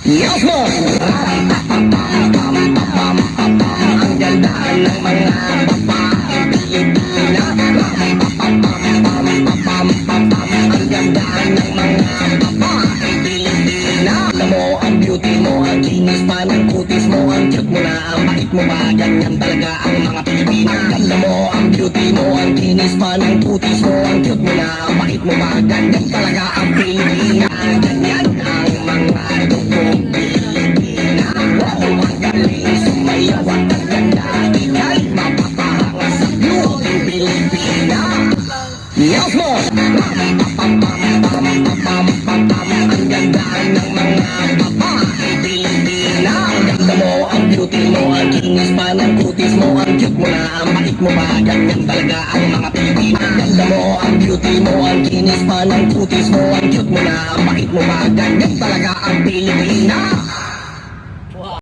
Boss! Ang ganda ng mga Pilipina Ang ganda ng mga Pilipina Alam ang beauty mo, ang kinis pa ng kutis mo Ang cute mo na, ang bait mo ba, ganyan talaga ang mga Pilipina Alam ang beauty mo, ang kinis ng kutis mo Ang cute ang bait mo talaga ang Pilipina at ang ganda Ika'y mapapahanga sa beauty Pilipina Yes, boss! Ang ganda ng mga babae Pilipina Ang ganda mo, ang beauty mo Ang kutis mo Ang cute mo ang bait mo talaga ang mga Pilipina Ang ang beauty mo Ang kinis pa ng kutis mo Ang cute mo na, ang bait mo ba Ganyan talaga ang Pilipina